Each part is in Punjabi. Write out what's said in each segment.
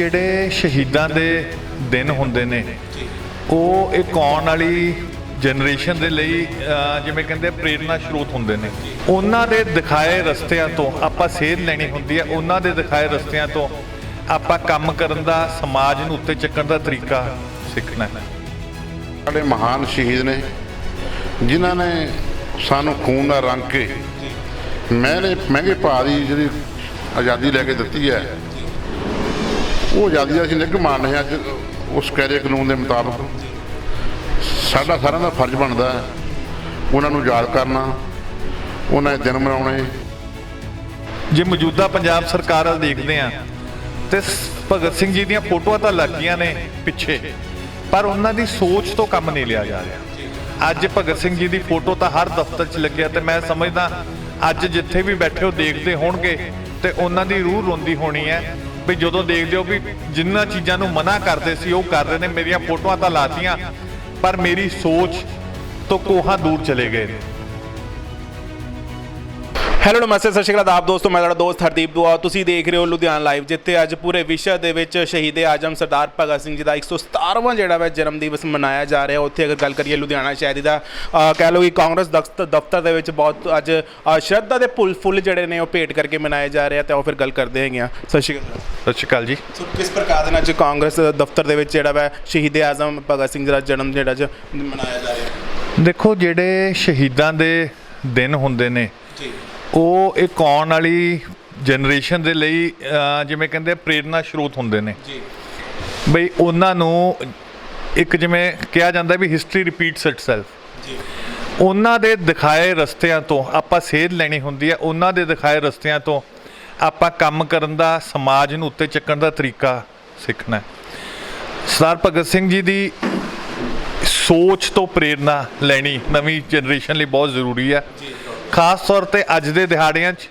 ਜਿਹੜੇ ਸ਼ਹੀਦਾਂ ਦੇ ਦਿਨ ਹੁੰਦੇ ਨੇ ਉਹ ਇੱਕ ਆਉਣ ਵਾਲੀ ਜਨਰੇਸ਼ਨ ਦੇ ਲਈ ਜਿਵੇਂ ਕਹਿੰਦੇ ਆ, ਪ੍ਰੇਰਨਾ ਸਰੋਤ ਹੁੰਦੇ ਨੇ। ਉਹਨਾਂ ਦੇ ਦਿਖਾਏ ਰਸਤਿਆਂ ਤੋਂ ਆਪਾਂ ਸੇਧ ਲੈਣੀ ਹੁੰਦੀ ਹੈ ਉਹਨਾਂ ਦੇ ਦਿਖਾਏ ਰਸਤਿਆਂ ਤੋਂ ਆਪਾਂ ਕੰਮ ਕਰਨ ਦਾ ਸਮਾਜ ਨੂੰ ਉੱਤੇ ਚੱਕਣ ਦਾ ਤਰੀਕਾ ਸਿੱਖਣਾ ਹੈ। ਸਾਡੇ ਮਹਾਨ ਸ਼ਹੀਦ ਨੇ ਜਿਨ੍ਹਾਂ ਨੇ ਸਾਨੂੰ ਖੂਨ ਨਾਲ ਰੰਗ ਕੇ ਮਹਿੰਗੇ ਮਹਿੰਗੇ ਭਾਅ ਦੀ ਜਿਹੜੀ ਆਜ਼ਾਦੀ ਲੈ ਕੇ ਦਿੱਤੀ ਹੈ ਉਹ ਆਜ਼ਾਦੀ ਅਸੀਂ ਨਿੱਘ ਮਾਣ ਰਹੇ ਹਾਂ ਅੱਜ ਉਸ ਕਾਇਦੇ ਕਾਨੂੰਨ ਦੇ ਮੁਤਾਬਕ। ਸਾਡਾ ਸਾਰਿਆਂ ਦਾ ਫਰਜ਼ ਬਣਦਾ ਹੈ ਉਹਨਾਂ ਨੂੰ ਯਾਦ ਕਰਨਾ, ਉਹਨਾਂ ਦੇ ਦਿਨ ਮਨਾਉਣੇ। ਜੇ ਮੌਜੂਦਾ ਪੰਜਾਬ ਸਰਕਾਰ ਵੱਲ ਦੇਖਦੇ ਆ ਤੇ ਭਗਤ ਸਿੰਘ ਜੀ ਦੀਆਂ ਫੋਟੋਆਂ ਤਾਂ ਲੱਗੀਆਂ ਨੇ ਪਿੱਛੇ, ਪਰ ਉਹਨਾਂ ਦੀ ਸੋਚ ਤੋਂ ਕੰਮ ਨਹੀਂ ਲਿਆ ਜਾ ਰਿਹਾ। ਅੱਜ ਭਗਤ ਸਿੰਘ ਜੀ ਦੀ ਫੋਟੋ ਤਾਂ ਹਰ ਦਫ਼ਤਰ 'ਚ ਲੱਗਿਆ ਤੇ ਮੈਂ ਸਮਝਦਾ, ਅੱਜ ਜਿੱਥੇ ਵੀ ਬੈਠੇ ਹੋ ਦੇਖਦੇ ਹੋਣਗੇ ਤੇ ਉਹਨਾਂ ਦੀ ਰੂਹ ਰੋਂਦੀ ਹੋਣੀ ਹੈ। ਵੀ ਜਦੋਂ ਦੇਖਦੇ ਹੋ ਵੀ ਜਿੰਨਾਂ ਚੀਜ਼ਾਂ ਨੂੰ ਮਨਾ ਕਰਦੇ ਸੀ, ਉਹ ਕਰ ਰਹੇ ਨੇ, ਮੇਰੀਆਂ ਫੋਟੋਆਂ ਤਾਂ ਲਾਤੀਆਂ, ਪਰ ਮੇਰੀ ਸੋਚ ਤੋਂ ਕੋਹਾਂ ਦੂਰ ਚਲੇ ਗਏ ਨੇ। ਹੈਲੋ ਨਮਸਤੇ ਸਤਿ ਸ਼੍ਰੀ ਅਕਾਲ ਆਪ ਦੋਸਤੋ ਮੈਂ ਤੁਹਾਡਾ ਦੋਸਤ ਹਰਦੀਪ ਦੁਆ। ਤੁਸੀਂ ਦੇਖ ਰਹੇ ਹੋ ਲੁਧਿਆਣਾ ਲਾਈਵ ਜਿੱਥੇ ਅੱਜ ਪੂਰੇ ਵਿਸ਼ਵ ਦੇ ਵਿੱਚ ਸ਼ਹੀਦ ਆਜਮ ਸਰਦਾਰ ਭਗਤ ਸਿੰਘ ਜੀ ਦਾ 117ਵਾਂ ਜਿਹੜਾ ਵਾ ਜਨਮ ਦਿਵਸ ਮਨਾਇਆ ਜਾ ਰਿਹਾ। ਉੱਥੇ ਅਗਰ ਗੱਲ ਕਰੀਏ ਲੁਧਿਆਣਾ ਸ਼ਹਿਰ ਦਾ ਕਹਿ ਲਓ ਕਿ ਕਾਂਗਰਸ ਦਫ਼ਤਰ ਦੇ ਵਿੱਚ ਬਹੁਤ ਅੱਜ ਸ਼ਰਧਾ ਦੇ ਫੁੱਲ ਫੁੱਲ ਜਿਹੜੇ ਨੇ ਉਹ ਭੇਟ ਕਰਕੇ ਮਨਾਏ ਜਾ ਰਹੇ ਆ ਤੇ ਉਹ ਫਿਰ ਗੱਲ ਕਰਦੇ ਹੈਗੇ ਆ। ਸਤਿ ਸ਼੍ਰੀ ਅਕਾਲ। ਸਤਿ ਸ਼੍ਰੀ ਅਕਾਲ ਜੀ। ਸੋ ਕਿਸ ਪ੍ਰਕਾਰ ਦੇ ਨਾਲ ਅੱਜ ਕਾਂਗਰਸ ਦਫ਼ਤਰ ਦੇ ਵਿੱਚ ਜਿਹੜਾ ਵਾ ਸ਼ਹੀਦ ਆਜ਼ਮ ਭਗਤ ਸਿੰਘ ਜੀ ਦਾ ਜਨਮ ਜਿਹੜਾ ਅੱਜ ਮਨਾਇਆ ਜਾ ਰਿਹਾ? ਦੇਖੋ ਜਿਹੜੇ ਸ਼ਹੀਦਾਂ ਦੇ ਦਿਨ ਹੁੰਦੇ ਨੇ ਜੀ। ਉਹ ਇੱਕ ਆਉਣ ਵਾਲੀ ਜਨਰੇਸ਼ਨ ਦੇ ਲਈ ਜਿਵੇਂ ਕਹਿੰਦੇ ਆ, ਪ੍ਰੇਰਨਾ ਸਰੋਤ ਹੁੰਦੇ ਨੇ। ਜੀ। ਬਈ ਉਹਨਾਂ ਨੂੰ ਇੱਕ ਜਿਵੇਂ ਕਿਹਾ ਜਾਂਦਾ ਵੀ ਹਿਸਟਰੀ ਰਿਪੀਟਸ ਇਟਸੈਲਫ ਜੀ। ਉਹਨਾਂ ਦੇ ਦਿਖਾਏ ਰਸਤਿਆਂ ਤੋਂ ਆਪਾਂ ਸੇਧ ਲੈਣੀ ਹੁੰਦੀ ਹੈ ਉਹਨਾਂ ਦੇ ਦਿਖਾਏ ਰਸਤਿਆਂ ਤੋਂ ਆਪਾਂ ਕੰਮ ਕਰਨ ਦਾ ਸਮਾਜ ਨੂੰ ਉੱਤੇ ਚੱਕਣ ਦਾ ਤਰੀਕਾ ਸਿੱਖਣਾ। ਹੈ ਸਰਦਾਰ ਭਗਤ ਸਿੰਘ ਜੀ ਦੀ ਸੋਚ ਤੋਂ ਪ੍ਰੇਰਨਾ ਲੈਣੀ ਨਵੀਂ ਜਨਰੇਸ਼ਨ ਲਈ ਬਹੁਤ ਜ਼ਰੂਰੀ ਹੈ ਖਾਸ ਤੌਰ ਤੇ ਅੱਜ ਦੇ ਦਿਹਾੜਿਆਂ 'ਚ,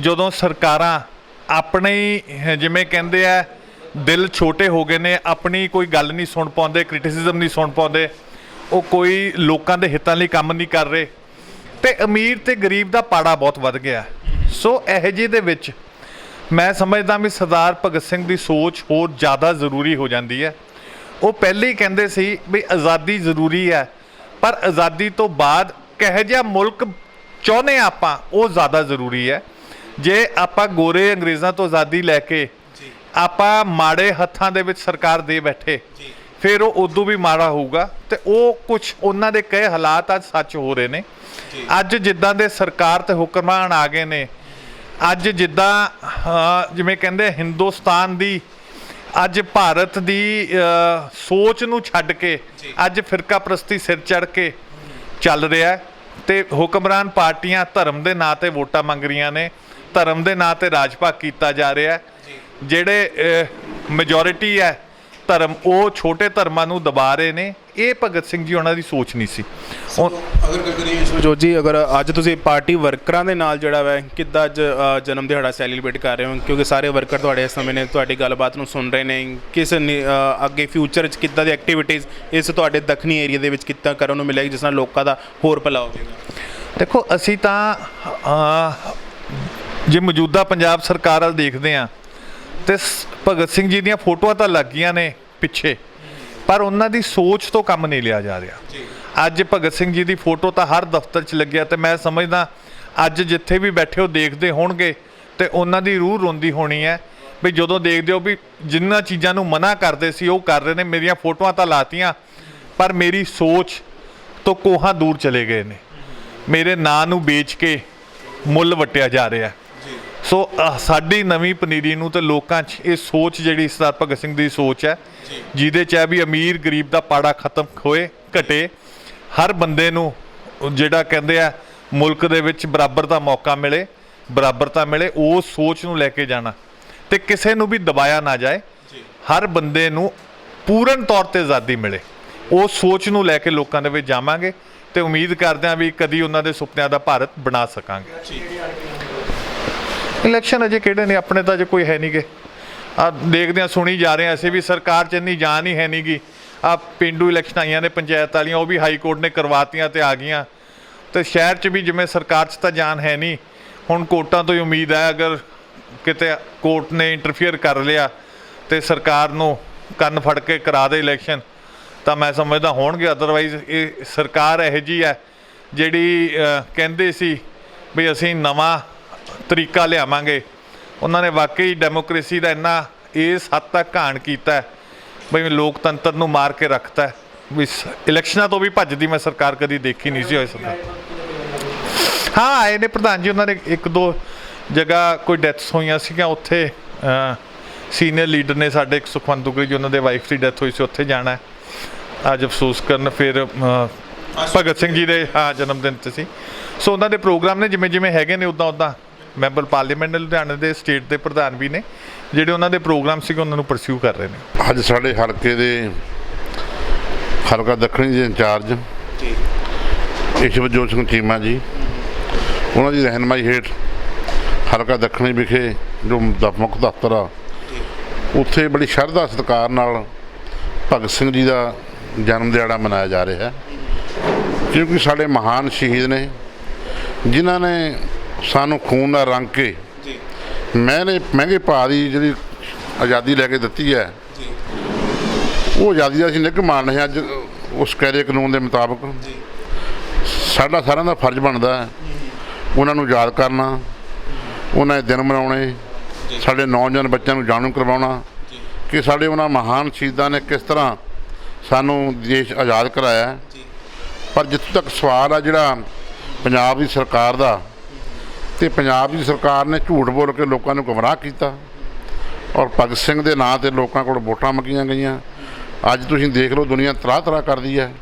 ਜਦੋਂ ਸਰਕਾਰਾਂ ਆਪਣੇ ਜਿਵੇਂ ਕਹਿੰਦੇ ਆ, ਦਿਲ ਛੋਟੇ ਹੋ ਗਏ ਨੇ, ਆਪਣੀ ਕੋਈ ਗੱਲ ਨਹੀਂ ਸੁਣ ਪਾਉਂਦੇ ਕ੍ਰਿਟਿਸਿਜ਼ਮ ਨਹੀਂ ਸੁਣ ਪਾਉਂਦੇ, ਉਹ ਕੋਈ ਲੋਕਾਂ ਦੇ ਹਿੱਤਾਂ ਲਈ ਕੰਮ ਨਹੀਂ ਕਰ ਰਹੇ, ਤੇ ਅਮੀਰ ਤੇ ਗਰੀਬ ਦਾ ਪਾੜਾ ਬਹੁਤ ਵੱਧ ਗਿਆ। ਸੋ ਇਹੋ ਜਿਹੇ ਦੇ ਵਿੱਚ ਮੈਂ ਸਮਝਦਾ ਵੀ ਸਰਦਾਰ ਭਗਤ ਸਿੰਘ ਦੀ ਸੋਚ ਹੋਰ ਜ਼ਿਆਦਾ ਜ਼ਰੂਰੀ ਹੋ ਜਾਂਦੀ ਹੈ। ਉਹ ਪਹਿਲੇ ਹੀ ਕਹਿੰਦੇ ਸੀ ਵੀ ਆਜ਼ਾਦੀ ਜ਼ਰੂਰੀ ਹੈ, ਪਰ ਆਜ਼ਾਦੀ ਤੋਂ ਬਾਅਦ ਕਿਹੋ ਜਿਹਾ ਮੁਲਕ ਚਾਹੁੰਦੇ ਆਪਾਂ ਉਹ ਜ਼ਿਆਦਾ ਜ਼ਰੂਰੀ ਹੈ। ਜੇ ਆਪਾਂ ਗੋਰੇ ਅੰਗਰੇਜ਼ਾਂ ਤੋਂ ਆਜ਼ਾਦੀ ਲੈ ਕੇ ਆਪਾਂ ਮਾੜੇ ਹੱਥਾਂ ਦੇ ਵਿੱਚ ਸਰਕਾਰ ਦੇ ਬੈਠੇ ਫਿਰ ਉਹ ਉਦੋਂ ਵੀ ਮਾੜਾ ਹੋਊਗਾ ਤੇ ਉਹ ਕੁਝ ਉਹਨਾਂ ਦੇ ਕਈ ਹਾਲਾਤ ਅੱਜ ਸੱਚ ਹੋ ਰਹੇ ਨੇ। ਅੱਜ ਜਿੱਦਾਂ ਦੇ ਸਰਕਾਰ ਤੇ ਹੁਕਮਰਾਨ ਆ ਗਏ ਨੇ ਅੱਜ ਜਿੱਦਾਂ ਜਿਵੇਂ ਕਹਿੰਦੇ ਹਿੰਦੁਸਤਾਨ ਦੀ ਅੱਜ ਭਾਰਤ ਦੀ ਸੋਚ ਨੂੰ ਛੱਡ ਕੇ ਅੱਜ ਫਿਰਕਾ ਪ੍ਰਸਤੀ ਸਿਰ ਚੜ ਕੇ ਚੱਲ ਰਿਹਾ ਹੈ। ਤੇ ਹੁਕਮਰਾਨ ਪਾਰਟੀਆਂ ਧਰਮ ਦੇ ਨਾਂ ਤੇ ਵੋਟਾਂ ਮੰਗ ਰਹੀਆਂ ਨੇ ਧਰਮ ਦੇ ਨਾਂ ਤੇ ਰਾਜ ਭਾਗ ਕੀਤਾ ਜਾ ਰਿਹਾ ਹੈ। ਜਿਹੜੇ ਮੈਜੋਰਿਟੀ ਹੈ ਧਰਮ ਉਹ ਛੋਟੇ ਧਰਮਾਂ ਨੂੰ ਦਬਾ ਰਹੇ ਨੇ ਇਹ ਭਗਤ ਸਿੰਘ ਜੀ ਉਹਨਾਂ ਦੀ ਸੋਚ ਨਹੀਂ ਸੀ। ਅਗਰ ਗੱਲ ਕਰੀਏ ਸੁਜੋਤ ਜੀ ਅਗਰ ਅੱਜ ਤੁਸੀਂ ਪਾਰਟੀ ਵਰਕਰਾਂ ਦੇ ਨਾਲ ਜਿਹੜਾ ਵੈ ਕਿੱਦਾਂ ਅੱਜ ਜਨਮ ਦਿਹਾੜਾ ਸੈਲੀਬ੍ਰੇਟ ਕਰ ਰਹੇ ਹੋ? ਕਿਉਂਕਿ ਸਾਰੇ ਵਰਕਰ ਤੁਹਾਡੇ ਇਸ ਸਮੇਂ ਨੇ ਤੁਹਾਡੀ ਗੱਲਬਾਤ ਨੂੰ ਸੁਣ ਰਹੇ ਨੇ। ਕਿਸ ਅੱਗੇ ਫਿਊਚਰ 'ਚ ਕਿੱਦਾਂ ਦੀ ਐਕਟੀਵਿਟੀਜ਼ ਇਸ ਤੁਹਾਡੇ ਦੱਖਣੀ ਏਰੀਆ ਦੇ ਵਿੱਚ ਕਿੱਦਾਂ ਕਰਨ ਨੂੰ ਮਿਲੇਗੀ ਜਿਸ ਨਾਲ ਲੋਕਾਂ ਦਾ ਹੋਰ ਭਲਾ ਹੋਵੇਗਾ? ਦੇਖੋ ਅਸੀਂ ਤਾਂ ਜੇ ਮੌਜੂਦਾ ਪੰਜਾਬ ਸਰਕਾਰ ਵੱਲ ਦੇਖਦੇ ਆ ਤੇ ਭਗਤ ਸਿੰਘ ਜੀ ਦੀਆਂ ਫੋਟੋਆਂ ਤਾਂ ਲੱਗੀਆਂ ਨੇ। ਪਿੱਛੇ। ਪਰ ਉਹਨਾਂ ਦੀ ਸੋਚ ਤੋਂ ਕੰਮ ਨਹੀਂ ਲਿਆ ਜਾ ਰਿਹਾ। ਅੱਜ ਭਗਤ ਸਿੰਘ ਜੀ ਦੀ ਫੋਟੋ ਤਾਂ ਹਰ ਦਫ਼ਤਰ 'ਚ ਲੱਗਿਆ ਤੇ ਮੈਂ ਸਮਝਦਾ ਅੱਜ ਜਿੱਥੇ ਵੀ ਬੈਠੇ ਹੋ ਦੇਖਦੇ ਹੋਣਗੇ ਤੇ ਉਹਨਾਂ ਦੀ ਰੂਹ ਰੋਂਦੀ ਹੋਣੀ ਹੈ ਵੀ ਜਦੋਂ ਦੇਖਦੇ ਹੋ ਵੀ ਜਿੰਨਾਂ ਚੀਜ਼ਾਂ ਨੂੰ ਮਨਾ ਕਰਦੇ ਸੀ ਉਹ ਕਰ ਰਹੇ ਨੇ ਮੇਰੀਆਂ ਫੋਟੋਆਂ ਤਾਂ ਲਾਤੀਆਂ ਪਰ ਮੇਰੀ ਸੋਚ ਤੋਂ ਕੋਹਾਂ ਦੂਰ ਚਲੇ ਗਏ ਨੇ। ਮੇਰੇ ਨਾਂ ਨੂੰ ਵੇਚ ਕੇ ਮੁੱਲ ਵਟਿਆ ਜਾ ਰਿਹਾ। ਹੈ। ਸੋ ਅਹ, ਸਾਡੀ ਨਵੀਂ ਪਨੀਰੀ ਨੂੰ ਤੇ ਲੋਕਾਂ 'ਚ ਇਹ ਸੋਚ ਜਿਹੜੀ ਸਰਦਾਰ ਭਗਤ ਸਿੰਘ ਦੀ ਸੋਚ ਹੈ ਜਿਹਦੇ 'ਚ ਹੈ ਵੀ ਅਮੀਰ ਗਰੀਬ ਦਾ ਪਾੜਾ ਖਤਮ ਹੋਏ ਘਟੇ। ਹਰ ਬੰਦੇ ਨੂੰ ਉਹ ਜਿਹੜਾ ਕਹਿੰਦੇ ਆ ਮੁਲਕ ਦੇ ਵਿੱਚ ਬਰਾਬਰ ਦਾ ਮੌਕਾ ਮਿਲੇ ਬਰਾਬਰਤਾ ਮਿਲੇ ਉਸ ਸੋਚ ਨੂੰ ਲੈ ਕੇ ਜਾਣਾ। ਤੇ ਕਿਸੇ ਨੂੰ ਵੀ ਦਬਾਇਆ ਨਾ ਜਾਏ ਹਰ ਬੰਦੇ ਨੂੰ ਪੂਰਨ ਤੌਰ ਤੇ ਆਜ਼ਾਦੀ ਮਿਲੇ। ਉਸ ਸੋਚ ਨੂੰ ਲੈ ਕੇ ਲੋਕਾਂ ਦੇ ਵਿੱਚ ਜਾਵਾਂਗੇ ਤੇ ਉਮੀਦ ਕਰਦੇ ਹਾਂ ਵੀ ਕਦੀ ਉਹਨਾਂ ਦੇ ਸੁਪਨਿਆਂ ਦਾ ਭਾਰਤ ਬਣਾ ਸਕਾਂਗੇ। ਇਲੈਕਸ਼ਨ ਅਜੇ ਕਿਹੜੇ ਨੇ? ਆਪਣੇ ਤਾਂ ਅਜੇ ਕੋਈ ਹੈ ਨਹੀਂਗੇ। ਆ ਦੇਖਦੇ ਆ ਸੁਣੀ ਜਾ ਰਹੇ ਆ ਅਸੀਂ ਵੀ ਸਰਕਾਰ ਚ ਇੰਨੀ ਜਾਨ ਹੀ ਹੈ ਨਹੀਂਗੀ। ਆ ਪਿੰਡੂ ਇਲੈਕਸ਼ਨ ਆਈਆਂ ਨੇ, ਪੰਚਾਇਤ ਵਾਲੀਆਂ, ਉਹ ਵੀ ਹਾਈ ਕੋਰਟ ਨੇ ਕਰਵਾਤੀਆਂ ਤੇ ਆ ਗਈਆਂ। ਤੇ ਸ਼ਹਿਰ ਚ ਵੀ ਜਿਵੇਂ ਸਰਕਾਰ ਚ ਤਾਂ ਜਾਨ ਹੈ ਨਹੀਂ, ਹੁਣ ਕੋਰਟਾਂ ਤੋਂ ਹੀ ਉਮੀਦ ਹੈ, ਅਗਰ ਕਿਤੇ ਕੋਰਟ ਨੇ ਇੰਟਰਫੀਅਰ ਕਰ ਲਿਆ ਤੇ ਸਰਕਾਰ ਨੂੰ ਕੰਨ ਫੜ ਕੇ ਕਰਾ ਦੇ ਇਲੈਕਸ਼ਨ, ਤਾਂ ਮੈਂ ਸਮਝਦਾ ਹੋਣਗੇ। ਅਦਰਵਾਈਜ਼ ਇਹ ਸਰਕਾਰ ਇਹੋ ਜੀ ਹੈ ਜਿਹੜੀ ਕਹਿੰਦੇ ਸੀ ਵੀ ਅਸੀਂ ਨਵਾਂ ਤਰੀਕਾ ਲਿਆਵਾਂਗੇ। ਉਹਨਾਂ ਨੇ ਵਾਕਈ ਡੈਮੋਕ੍ਰੇਸੀ ਦਾ ਇੰਨਾ ਇਸ ਹੱਦ ਤੱਕ ਘਾਣ ਕੀਤਾ ਹੈ ਵੀ ਲੋਕਤੰਤਰ ਨੂੰ ਮਾਰ ਕੇ ਰੱਖਤਾ ਹੈ। ਵੀ ਇਲੈਕਸ਼ਨਾਂ ਤੋਂ ਵੀ ਭੱਜਦੀ ਮੈਂ ਸਰਕਾਰ ਕਦੀ ਦੇਖੀ ਨਹੀਂ ਸੀ ਹੋਈ ਸਰਕਾਰ ਹਾਂ, ਆਏ ਨੇ ਪ੍ਰਧਾਨ ਜੀ, ਉਹਨਾਂ ਨੇ ਇੱਕ ਦੋ ਜਗ੍ਹਾ ਕੋਈ ਡੈਥਸ ਹੋਈਆਂ ਸੀਗੀਆਂ, ਉੱਥੇ ਸੀਨੀਅਰ ਲੀਡਰ ਨੇ ਸਾਡੇ ਇੱਕ ਸੁਖਵੰਤ ਦੁਗਰੀ ਜੀ, ਉਹਨਾਂ ਦੇ ਵਾਈਫ ਦੀ ਡੈਥ ਹੋਈ ਸੀ, ਉੱਥੇ ਜਾਣਾ ਅੱਜ ਅਫਸੋਸ ਕਰਨ ਫਿਰ ਭਗਤ ਸਿੰਘ ਜੀ ਦੇ, ਹਾਂ, ਜਨਮ ਦਿਨ ਤੇ ਸੀ। ਸੋ ਉਹਨਾਂ ਦੇ ਪ੍ਰੋਗਰਾਮ ਨੇ ਜਿਵੇਂ ਜਿਵੇਂ ਹੈਗੇ ਨੇ ਉਦਾਂ ਉਦਾਂ ਮੈਂਬਰ ਪਾਰਲੀਮੈਂਟ ਨੇ ਲੁਧਿਆਣਾ ਦੇ ਸਟੇਟ ਦੇ ਪ੍ਰਧਾਨ ਵੀ ਨੇ, ਜਿਹੜੇ ਉਹਨਾਂ ਦੇ ਪ੍ਰੋਗਰਾਮ ਸੀਗੇ, ਉਹਨਾਂ ਨੂੰ ਪਰਸਿਊ ਕਰ ਰਹੇ ਨੇ। ਅੱਜ ਸਾਡੇ ਹਲਕੇ ਦੇ ਹਲਕਾ ਦੱਖਣੀ ਦੇ ਇੰਚਾਰਜ ਜੀ ਈਸ਼ਵਰਜੋਤ ਸਿੰਘ ਚੀਮਾ ਜੀ, ਉਹਨਾਂ ਦੀ ਰਹਿਨਮਾਈ ਹੇਠ ਹਲਕਾ ਦੱਖਣੀ ਵਿਖੇ ਜੋ ਦ- ਮੁੱਖ ਦਫ਼ਤਰ ਆ, ਉੱਥੇ ਬੜੀ ਸ਼ਰਧਾ ਸਤਿਕਾਰ ਨਾਲ ਭਗਤ ਸਿੰਘ ਜੀ ਦਾ ਜਨਮ ਦਿਹਾੜਾ ਮਨਾਇਆ ਜਾ ਰਿਹਾ ਹੈ। ਕਿਉਂਕਿ ਸਾਡੇ ਮਹਾਨ ਸ਼ਹੀਦ ਨੇ, ਜਿਨ੍ਹਾਂ ਨੇ ਸਾਨੂੰ ਖੂਨ ਨਾਲ ਰੰਗ ਕੇ ਜੀ। ਮਹਿੰਗੇ ਮਹਿੰਗੇ ਭਾਅ ਦੀ ਜਿਹੜੀ ਆਜ਼ਾਦੀ ਲੈ ਕੇ ਦਿੱਤੀ ਹੈ ਜੀ। ਉਹ ਆਜ਼ਾਦੀ ਦਾ ਅਸੀਂ ਨਿੱਘ ਮਾਣ ਰਹੇ ਹਾਂ ਅੱਜ ਉਸ ਕਾਇਦੇ ਕਾਨੂੰਨ ਦੇ ਮੁਤਾਬਕ। ਜੀ। ਸਾਡਾ ਸਾਰਿਆਂ ਦਾ ਫਰਜ਼ ਬਣਦਾ ਹੈ ਉਹਨਾਂ ਨੂੰ ਯਾਦ ਕਰਨਾ ਉਹਨਾਂ ਦੇ ਦਿਨ ਮਨਾਉਣੇ ਸਾਡੇ ਨੌਜਵਾਨ ਬੱਚਿਆਂ ਨੂੰ ਜਾਣੂ ਕਰਵਾਉਣਾ ਕਿ ਸਾਡੇ ਉਹਨਾਂ ਮਹਾਨ ਸ਼ਹੀਦਾਂ ਨੇ ਕਿਸ ਤਰ੍ਹਾਂ ਸਾਨੂੰ ਦੇਸ਼ ਆਜ਼ਾਦ ਕਰਾਇਆ ਪਰ ਜਿੱਥੋਂ ਤੱਕ ਸਵਾਲ ਆ ਜਿਹੜਾ ਪੰਜਾਬ ਦੀ ਸਰਕਾਰ ਦਾ ਤੇ ਪੰਜਾਬ ਦੀ ਸਰਕਾਰ ਨੇ ਝੂਠ ਬੋਲ ਕੇ ਲੋਕਾਂ ਨੂੰ ਗੁੰਮਰਾਹ ਕੀਤਾ ਔਰ ਭਗਤ ਸਿੰਘ ਦੇ ਨਾਂ ਤੇ ਲੋਕਾਂ ਕੋਲ ਵੋਟਾਂ ਮੰਗੀਆਂ ਗਈਆਂ। ਅੱਜ ਤੁਸੀਂ ਦੇਖ ਲਓ ਦੁਨੀਆ ਤਰ੍ਹਾਂ ਤਰ੍ਹਾਂ ਕਰਦੀ ਹੈ।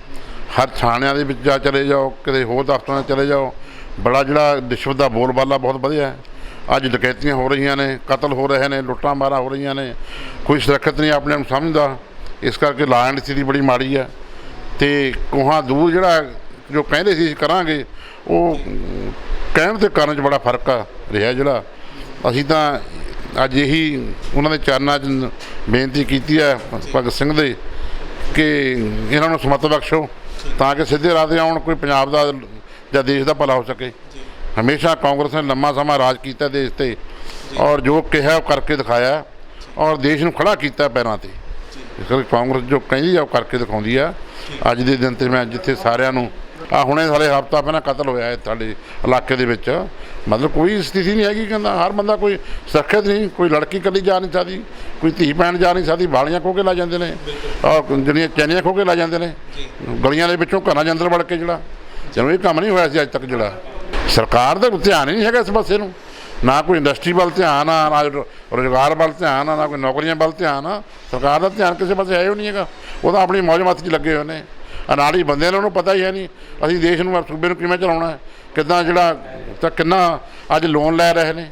ਹਰ ਥਾਣਿਆਂ ਦੇ ਵਿੱਚ ਜਾ ਚਲੇ ਜਾਓ, ਕਿਤੇ ਹੋਰ ਦਫ਼ਤਰਾਂ 'ਚ ਚਲੇ ਜਾਓ। ਬੜਾ ਜਿਹੜਾ ਰਿਸ਼ਵਤ ਦਾ ਬੋਲਬਾਲਾ ਬਹੁਤ ਵਧੀਆ ਹੈ। ਅੱਜ ਡਕੈਤੀਆਂ ਹੋ ਰਹੀਆਂ ਨੇ, ਕਤਲ ਹੋ ਰਹੇ ਨੇ, ਲੁੱਟਾਂ ਮਾਰਾ ਹੋ ਰਹੀਆਂ ਨੇ। ਕੋਈ ਸੁਰੱਖਿਅਤ ਨਹੀਂ ਆਪਣੇ ਨੂੰ ਸਮਝਦਾ। ਇਸ ਕਰਕੇ ਲਾ ਐਂਡ ਸਥਿਤੀ ਬੜੀ ਮਾੜੀ ਹੈ। ਤੇ ਕੋਹਾਂ ਦੂਰ ਜਿਹੜਾ ਜੋ ਕਹਿੰਦੇ ਸੀ ਕਰਾਂਗੇ, ਉਹ ਕਹਿਣ ਤੇ ਕਰਨ 'ਚ ਬੜਾ ਫ਼ਰਕ ਆ, ਰਿਹਾ ਜਿਹੜਾ। ਅਸੀਂ ਤਾਂ ਅੱਜ ਇਹੀ ਉਹਨਾਂ ਦੇ ਚਰਨਾਂ 'ਚ ਬੇਨਤੀ ਕੀਤੀ ਹੈ ਭਗਤ ਸਿੰਘ ਦੇ, ਕਿ ਇਹਨਾਂ ਨੂੰ ਸਮਤ ਬਖਸ਼ੋ, ਤਾਂ ਕਿ ਸਿੱਧੇ ਰਾਹ ਤੇ ਆਉਣ, ਕੋਈ ਪੰਜਾਬ ਦਾ ਜਾਂ ਦੇਸ਼ ਦਾ ਭਲਾ ਹੋ ਸਕੇ। ਹਮੇਸ਼ਾ ਕਾਂਗਰਸ ਨੇ ਲੰਮਾ ਸਮਾਂ ਰਾਜ ਕੀਤਾ ਦੇਸ਼ ਤੇ, ਔਰ ਜੋ ਕਿਹਾ ਉਹ ਕਰਕੇ ਦਿਖਾਇਆ, ਔਰ ਦੇਸ਼ ਨੂੰ ਖੜਾ ਕੀਤਾ ਪੈਰਾਂ ਤੇ। ਇਸ ਕਰਕੇ ਕਾਂਗਰਸ ਜੋ ਕਹਿੰਦੀ ਆ, ਉਹ ਕਰਕੇ ਦਿਖਾਉਂਦੀ ਆ। ਅੱਜ ਦੇ ਦਿਨ ਤੇ ਮੈਂ ਜਿੱਥੇ ਸਾਰਿਆਂ ਨੂੰ ਆ ਹੁਣੇ ਸਾਰੇ ਹਫਤਾ ਪਹਿਲਾਂ ਕਤਲ ਹੋਇਆ ਸਾਡੇ ਇਲਾਕੇ ਦੇ ਵਿੱਚ। ਮਤਲਬ ਕੋਈ ਸਥਿਤੀ ਨਹੀਂ ਹੈਗੀ ਕਹਿੰਦਾ, ਹਰ ਬੰਦਾ ਕੋਈ ਸੁਰੱਖਿਅਤ ਨਹੀਂ, ਕੋਈ ਲੜਕੀ ਇਕੱਲੀ ਜਾ ਨਹੀਂ ਸਕਦੀ, ਕੋਈ ਧੀ ਭੈਣ ਜਾ ਨਹੀਂ ਸਕਦੀ ਬਾਲੀਆਂ ਖੋ ਕੇ ਲਾ ਜਾਂਦੇ ਨੇ ਔਰ ਜਿਹੜੀਆਂ ਚੈਨੀਆਂ ਖੋ ਕੇ ਲਾ ਜਾਂਦੇ ਨੇ, ਗਲੀਆਂ ਦੇ ਵਿੱਚੋਂ ਘਰਾਂ ਦੇ ਅੰਦਰ ਵੜ ਕੇ ਜਿਹੜਾ। ਜਦੋਂ ਇਹ ਕੰਮ ਨਹੀਂ ਹੋਇਆ ਸੀ ਅੱਜ ਤੱਕ ਜਿਹੜਾ। ਸਰਕਾਰ ਦਾ ਧਿਆਨ ਹੀ ਨਹੀਂ ਹੈਗਾ ਇਸ ਪਾਸੇ ਨੂੰ। ਨਾ ਕੋਈ ਇੰਡਸਟਰੀ ਵੱਲ ਧਿਆਨ ਆ ਨਾ ਰੋ- ਰੁਜ਼ਗਾਰ ਵੱਲ ਧਿਆਨ ਆ ਨਾ ਕੋਈ ਨੌਕਰੀਆਂ ਵੱਲ ਧਿਆਨ। ਆ ਸਰਕਾਰ ਦਾ ਧਿਆਨ ਕਿਸੇ ਪਾਸੇ ਹੈ ਹੀ ਨਹੀਂ ਹੈਗਾ। ਉਹ ਤਾਂ ਆਪਣੀ ਮੌਜ ਮਸਤੀ 'ਚ ਲੱਗੇ ਹੋਏ ਨੇ। ਅਨਾੜੀ ਬੰਦੇ ਨੇ ਉਹਨੂੰ ਪਤਾ ਹੀ ਹੈ ਨਹੀਂ। ਅਸੀਂ ਦੇਸ਼ ਨੂੰ ਸੂਬੇ ਨੂੰ ਕਿਵੇਂ ਚਲਾਉਣਾ ਹੈ? ਕਿੱਦਾਂ ਜਿਹੜਾ ਤਾਂ ਕਿੰਨਾ ਅੱਜ ਲੋਨ ਲੈ ਰਹੇ ਨੇ?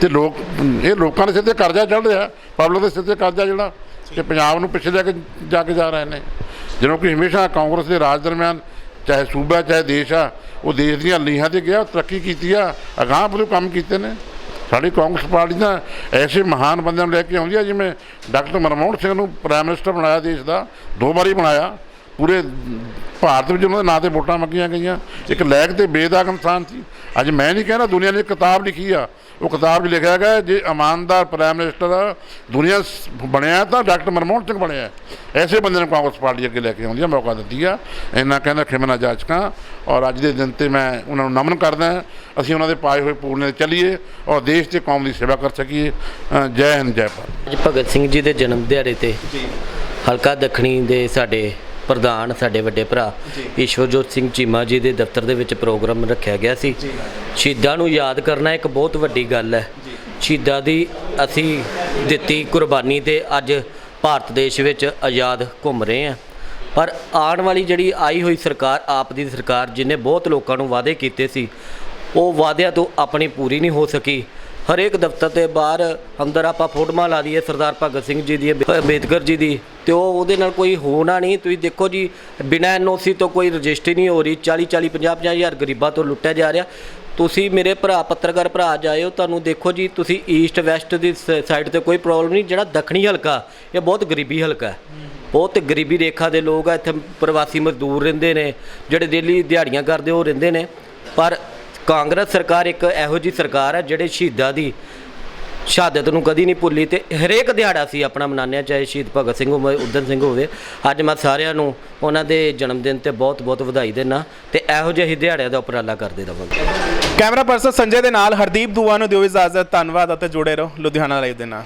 ਤੇ ਲੋਕ, ਇਹ ਲੋਕਾਂ ਦੇ ਸਿਰ ਤੇ ਕਰਜ਼ਾ ਚੜ ਰਿਹਾ ਪਬਲਿਕ ਦੇ ਸਿਰ ਤੇ ਕਰਜ਼ਾ ਜਿਹੜਾ ਕਿ ਪੰਜਾਬ ਨੂੰ ਪਿੱਛੇ ਜਾ ਕੇ ਜਾ ਕੇ ਜਾ ਰਹੇ ਨੇ। ਜਦੋਂ ਕਿ ਹਮੇਸ਼ਾ ਕਾਂਗਰਸ ਦੇ ਰਾਜ ਦਰਮਿਆਨ, ਚਾਹੇ ਸੂਬਾ ਚਾਹੇ ਦੇਸ਼ ਆ, ਉਹ ਦੇਸ਼ ਦੀਆਂ ਲੀਹਾਂ ਤੇ ਗਿਆ, ਤਰੱਕੀ ਕੀਤੀ ਆ, ਅਗਾਂਹ ਵਧੂ ਕੰਮ ਕੀਤੇ ਨੇ। ਸਾਡੀ ਕਾਂਗਰਸ ਪਾਰਟੀ ਤਾਂ ਐਸੇ ਮਹਾਨ ਬੰਦਿਆਂ ਨੂੰ ਲੈ ਕੇ ਆਉਂਦੀ ਆ, ਜਿਵੇਂ ਡਾਕਟਰ ਮਨਮੋਹਨ ਸਿੰਘ ਨੂੰ ਪ੍ਰਾਈਮ ਮਿਨਿਸਟਰ ਬਣਾਇਆ ਦੇਸ਼ ਦਾ, ਦੋ ਵਾਰੀ ਬਣਾਇਆ। ਪੂਰੇ ਭਾਰਤ ਵਿੱਚ ਉਹਨਾਂ ਦੇ ਨਾਂ ਤੇ ਵੋਟਾਂ ਮੰਗੀਆਂ ਗਈਆਂ। ਇੱਕ ਲੈਕ ਤੇ ਬੇਦਾਗ ਇਨਸਾਨ ਸੀ। ਅੱਜ ਮੈਂ ਨਹੀਂ ਕਹਿਣਾ ਦੁਨੀਆ ਨੇ ਇੱਕ ਕਿਤਾਬ ਲਿਖੀ ਆ। ਉਹ ਕਿਤਾਬ 'ਚ ਲਿਖਿਆ ਗਿਆ ਜੇ ਇਮਾਨਦਾਰ ਪ੍ਰਾਈਮ ਮਿਨਿਸਟਰ ਦੁਨੀਆ ਬਣਿਆ ਤਾਂ ਡਾਕਟਰ ਮਨਮੋਹਨ ਸਿੰਘ ਬਣਿਆ ਐਸੇ ਬੰਦੇ ਨੂੰ ਕਾਂਗਰਸ ਪਾਰਟੀ ਅੱਗੇ ਲੈ ਕੇ ਆਉਂਦੀ ਆ ਮੌਕਾ ਦਿੰਦੀ ਆ। ਇੰਨਾ ਕਹਿੰਦਾ ਖਿਮਨਾ ਜਾਚਕਾਂ ਔਰ ਅੱਜ ਦੇ ਦਿਨ ਤੇ ਮੈਂ ਉਹਨਾਂ ਨੂੰ ਨਮਨ ਕਰਦਾ ਅਸੀਂ ਉਹਨਾਂ ਦੇ ਪਾਏ ਹੋਏ ਪੂਰਨੇ ਤੇ ਚੱਲੀਏ ਔਰ ਦੇਸ਼ ਤੇ ਕੌਮ ਦੀ ਸੇਵਾ ਕਰ ਸਕੀਏ। ਜੈ ਹਿੰਦ ਜੈ ਭਾਰਤ। ਅੱਜ ਭਗਤ ਸਿੰਘ ਜੀ ਦੇ ਜਨਮ ਦਿਹਾੜੇ ਤੇ ਹਲਕਾ ਦੱਖਣੀ ਦੇ ਸਾਡੇ ਪ੍ਰਧਾਨ ਸਾਡੇ ਵੱਡੇ ਭਰਾ ਈਸ਼ਵਰਜੋਤ ਸਿੰਘ ਚੀਮਾ ਜੀ ਦੇ ਦਫ਼ਤਰ ਦੇ ਵਿੱਚ ਪ੍ਰੋਗਰਾਮ ਰੱਖਿਆ ਗਿਆ ਸੀ। ਸ਼ਹੀਦਾਂ ਨੂੰ ਯਾਦ ਕਰਨਾ ਇੱਕ ਬਹੁਤ ਵੱਡੀ ਗੱਲ ਹੈ। ਸ਼ਹੀਦਾਂ ਦੀ ਅਸੀਂ ਦਿੱਤੀ ਕੁਰਬਾਨੀ ਤੇ ਅੱਜ ਭਾਰਤ ਦੇਸ਼ ਵਿੱਚ ਆਜ਼ਾਦ ਘੁੰਮ ਰਹੇ ਹਾਂ। ਪਰ ਆਉਣ ਵਾਲੀ ਜਿਹੜੀ ਆਈ ਹੋਈ ਸਰਕਾਰ ਆਪ ਦੀ ਸਰਕਾਰ ਜਿਨੇ ਬਹੁਤ ਲੋਕਾਂ ਨੂੰ ਵਾਅਦੇ ਕੀਤੇ ਸੀ ਉਹ ਵਾਅਦਿਆਂ ਤੋਂ ਆਪਣੀ ਪੂਰੀ ਨਹੀਂ ਹੋ ਸਕੀ। ਹਰੇਕ ਦਫ਼ਤਰ ਦੇ ਬਾਹਰ ਅੰਦਰ ਆਪਾਂ ਫੋਟੋਆਂ ਲਾ ਲਈਏ ਸਰਦਾਰ ਭਗਤ ਸਿੰਘ ਜੀ ਦੀ ਅੰਬੇਦਕਰ ਜੀ ਦੀ ਤੇ ਉਹ ਉਹਦੇ ਨਾਲ ਕੋਈ ਹੋਣਾ ਨਹੀਂ। ਤੁਸੀਂ ਦੇਖੋ ਜੀ, ਬਿਨਾਂ ਐਨਓਸੀ ਤੋਂ ਕੋਈ ਰਜਿਸਟਰੀ ਨਹੀਂ ਹੋ ਰਹੀ। 40 40 50 50 ਹਜ਼ਾਰ ਗਰੀਬਾਂ ਤੋਂ ਲੁੱਟਿਆ ਜਾ ਰਿਹਾ। ਤੁਸੀਂ ਮੇਰੇ ਭਰਾ, ਪੱਤਰਕਾਰ ਭਰਾ ਜਾਇਓ, ਤੁਹਾਨੂੰ ਦੇਖੋ ਜੀ, ਤੁਸੀਂ ਈਸਟ ਵੈਸਟ ਦੀ ਸਾਈਡ ਤੇ ਕੋਈ ਪ੍ਰੋਬਲਮ ਨਹੀਂ। ਜਿਹੜਾ ਦੱਖਣੀ ਹਲਕਾ, ਇਹ ਬਹੁਤ ਗਰੀਬੀ ਹਲਕਾ ਹੈ। ਬਹੁਤ ਗਰੀਬੀ ਰੇਖਾ ਦੇ ਲੋਕ ਆ, ਇੱਥੇ ਪ੍ਰਵਾਸੀ ਮਜ਼ਦੂਰ ਰਹਿੰਦੇ ਨੇ, ਜਿਹੜੇ ਡੇਲੀ ਦਿਹਾੜੀਆਂ ਕਰਦੇ, ਉਹ ਰਹਿੰਦੇ ਨੇ। ਪਰ ਕਾਂਗਰਸ ਸਰਕਾਰ ਇੱਕ ਇਹੋ ਜੀ ਸਰਕਾਰ ਹੈ ਜਿਹੜੇ ਸ਼ਹੀਦਾਂ ਦੀ ਸ਼ਹਾਦਤ ਨੂੰ ਕਦੀ ਨਹੀਂ ਭੁੱਲੀ ਤੇ ਹਰੇਕ ਦਿਹਾੜਾ ਸੀ ਆਪਣਾ ਮਨਾਉਂਦੇ ਹਾਂ, ਚਾਹੇ ਸ਼ਹੀਦ ਭਗਤ ਸਿੰਘ ਹੋਵੇ, ਉਦਮ ਸਿੰਘ ਹੋਵੇ। ਅੱਜ ਮੈਂ ਸਾਰਿਆਂ ਨੂੰ ਉਹਨਾਂ ਦੇ ਜਨਮ ਦਿਨ ਤੇ ਬਹੁਤ ਬਹੁਤ ਵਧਾਈ ਦੇਣਾ ਤੇ ਇਹੋ ਜਿਹੇ ਹੀ ਦਿਹਾੜਿਆਂ ਦਾ ਉਪਰਾਲਾ ਕਰਦੇ ਰਵਾਂਗੇ। ਕੈਮਰਾ ਪਰਸਨ ਸੰਜੇ ਦੇ ਨਾਲ ਹਰਦੀਪ ਦੂਆ ਨੂੰ ਦਿਓ ਇਜਾਜ਼ਤ, ਧੰਨਵਾਦ ਅਤੇ ਜੁੜੇ ਰਹੋ ਲੁਧਿਆਣਾ ਲਾਈਵ ਦੇ ਨਾਲ।